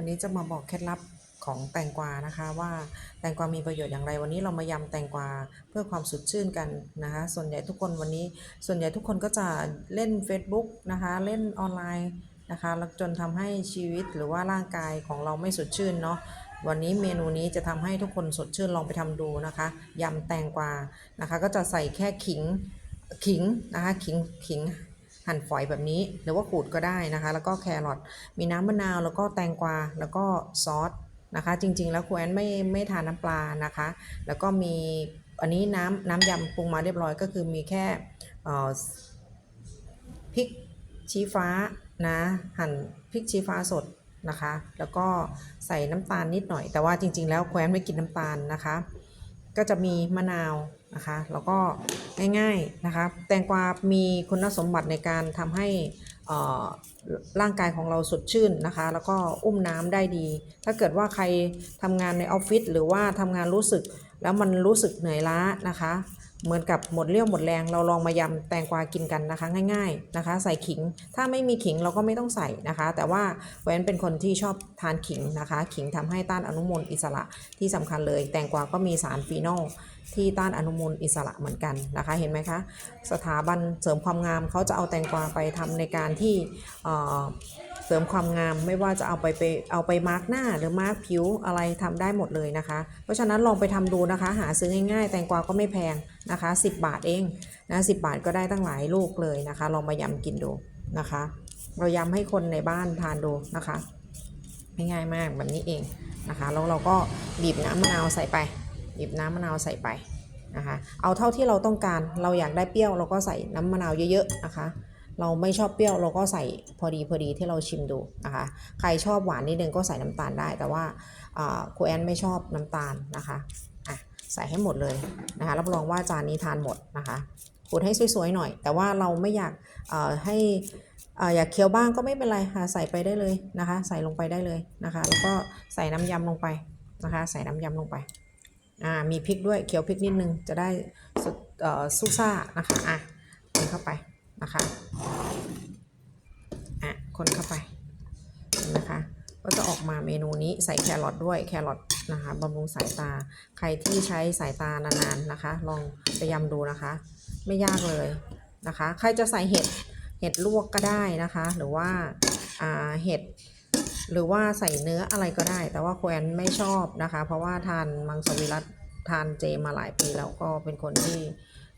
วันนี้จะมาบอกเคล็ดลับของแตงกวานะคะว่าแตงกวามีประโยชน์อย่างไร วันนี้เรามายำแตงกวาเพื่อความสดชื่นกันนะคะส่วนใหญ่ทุกคนวันนี้ ส่วนใหญ่ทุกคนก็จะเล่น Facebook นะคะเล่นออนไลน์นะคะแล้วจนทำให้ชีวิตหรือว่าร่างกายของเราไม่สดชื่นเนาะวันนี้เมนูนี้จะทำให้ทุกคนสดชื่นลองไปทำดูนะคะยำแตงกวานะคะก็จะใส่แค่ขิงขิงนะคะขิงขิง หั่นฝอยแบบนี้ หรือว่าขูดก็ได้นะคะ แล้วก็แครอทมีน้ำมะนาว แล้วก็แตงกวา แล้วก็ซอสนะคะ จริง ๆ แล้วครูแอนไม่ไม่ทานน้ำปลานะคะ แล้วก็มีอันนี้น้ำน้ำยำปรุงมาเรียบร้อยก็คือมีแค่เอ่อพริกชี้ฟ้านะหั่นพริกชี้ฟ้าสดนะคะ แล้วก็ใส่น้ำตาลนิดหน่อยแต่ว่าจริง ๆ แล้วแคว้นไม่กินน้ำตาลนะคะ ก็จะมีมะนาวนะคะแล้วก็ง่ายๆนะคะแตงกวา มีคุณสมบัติในการทำให้อ่อร่างกายของเราสดชื่นนะคะ แล้วก็อุ้มน้ำได้ดี ถ้าเกิดว่าใครทำงานในออฟฟิศหรือว่าทำงานรู้สึกแล้วมันรู้สึกเหนื่อยล้านะคะ เหมือนกับหมดเรี่ยวหมดแรงเราลองมายำแตงกวากินกันนะคะ ง่าย ๆนะคะ ใส่ขิง ถ้าไม่มีขิงเราก็ไม่ต้องใส่นะคะ แต่ว่าแวนเป็นคนที่ชอบทานขิงนะคะ ขิงทำให้ต้านอนุมูลอิสระที่สำคัญเลย แตงกวาก็มีสารฟีนอลที่ต้านอนุมูลอิสระเหมือนกันนะคะ เห็นไหมคะ สถาบันเสริมความงามเขาจะเอาแตงกวาไปทำในการที่ เสริมความงามไม่ว่าจะเอาไปไปเอาไปมาร์กหน้าหรือมาร์กผิวอะไรทำได้หมดเลยนะคะ เพราะฉะนั้นลองไปทำดูนะคะ หาซื้อง่ายๆ แตงกวาก็ไม่แพงนะคะ 10 บาทเองนะ10บาทก็ได้ตั้งหลายลูกเลยนะคะ ลองมายำกินดูนะคะ เรายำให้คนในบ้านทานดูนะคะง่ายมากแบบนี้เองนะคะแล้วเราก็บีบน้ำมะนาวใส่ไปบีบน้ำมะนาวใส่ไปนะคะ เอาเท่าที่เราต้องการเราอยากได้เปรี้ยวเราก็ใส่น้ำมะนาวเยอะๆนะคะ เราไม่ชอบเปรี้ยวเราก็ใส่พอดีพอดีที่เราชิมดูนะคะใครชอบหวานนิดนึงก็ใส่น้ำตาลได้ แต่ว่าครูแอนไม่ชอบน้ำตาลนะคะอะใส่ให้หมดเลยนะคะรับรองว่าจานนี้ทานหมดนะคะขูดให้สวยๆหน่อย แต่ว่าเราไม่อยากให้อยากเคี้ยวบ้างก็ไม่เป็นไรค่ะใส่ไปได้เลยนะคะ ใส่ลงไปได้เลยนะคะ แล้วก็ใส่น้ำยำลงไปนะคะ ใส่น้ำยำลงไปอ่ามีพริกด้วยเคี้ยวพริกนิดนึงจะได้สุดเอ่ซุซ่านะคะอะเข้าไป นะคะอะคนเข้าไปนะคะก็จะออกมาเมนูนี้ใส่แครอทด้วยแครอทนะคะบำรุงสายตา ใครที่ใช้สายตานานๆนะคะ ลองไปยำดูนะคะ ไม่ยากเลยนะคะ ใครจะใส่เห็ดเห็ดลวกก็ได้นะคะ หรือว่าเห็ดหรือว่าใส่เนื้ออะไรก็ได้ แต่ว่าแควนไม่ชอบนะคะ เพราะว่าทานมังสวิรัตทานเจมาหลายปีแล้วก็เป็นคนที่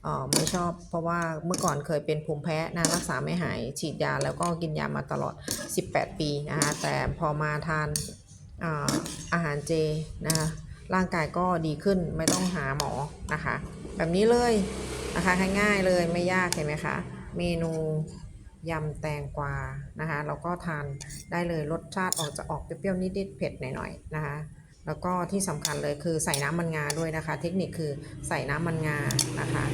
ออไม่ชอบเพราะว่าเมื่อก่อนเคยเป็นภูมิแพ้นะรักษาไม่หายฉีดยาแล้วก็กินยามาตลอด 18 ปีนะคะแต่พอมาทานอ่ออาหารเจนะคะร่างกายก็ดีขึ้นไม่ต้องหาหมอนะคะแบบนี้เลยนะคะง่ายๆเลยไม่ยากเห็นไหมคะเมนูยำแตงกวานะคะเราก็ทานได้เลยรสชาติออกจะออกเปรี้ยวๆนิดๆเผ็ดหน่อยๆนะคะ แล้วก็ที่สำคัญเลยคือใส่น้ำมันงาด้วยนะคะ เทคนิคคือใส่น้ำมันงานะคะ